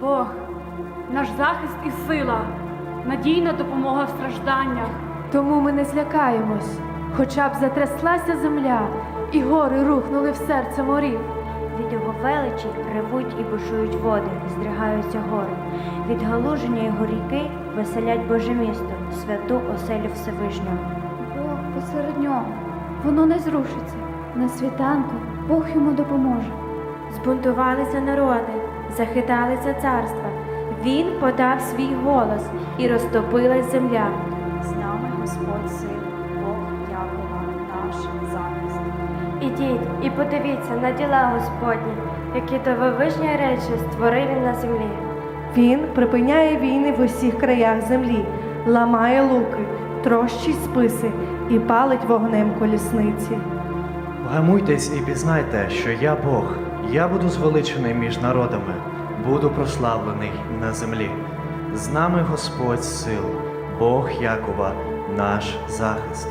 Бог, наш захист і сила, надійна допомога в стражданнях. Тому ми не злякаємось, хоча б затряслася земля, і гори рухнули в серце морів. Від його величі ревуть і бушують води, здригаються гори. Від галуження його ріки веселять Боже місто, святу оселю Всевишнього. Бог посеред нього, воно не зрушиться. На світанку Бог йому допоможе. Збунтувалися народи, захиталися царства. Він подав свій голос і розтопилась земля. З нами Господь сил, Бог Якова, наш захист. Ідіть і подивіться на діла Господні, які дивовижні речі створив він на землі. Він припиняє війни в усіх краях землі, ламає луки, трощить списи і палить вогнем колісниці. Вгамуйтесь і пізнайте, що я Бог, я буду звеличений між народами, буду прославлений на землі. З нами Господь сил, Бог Якова, наш захист.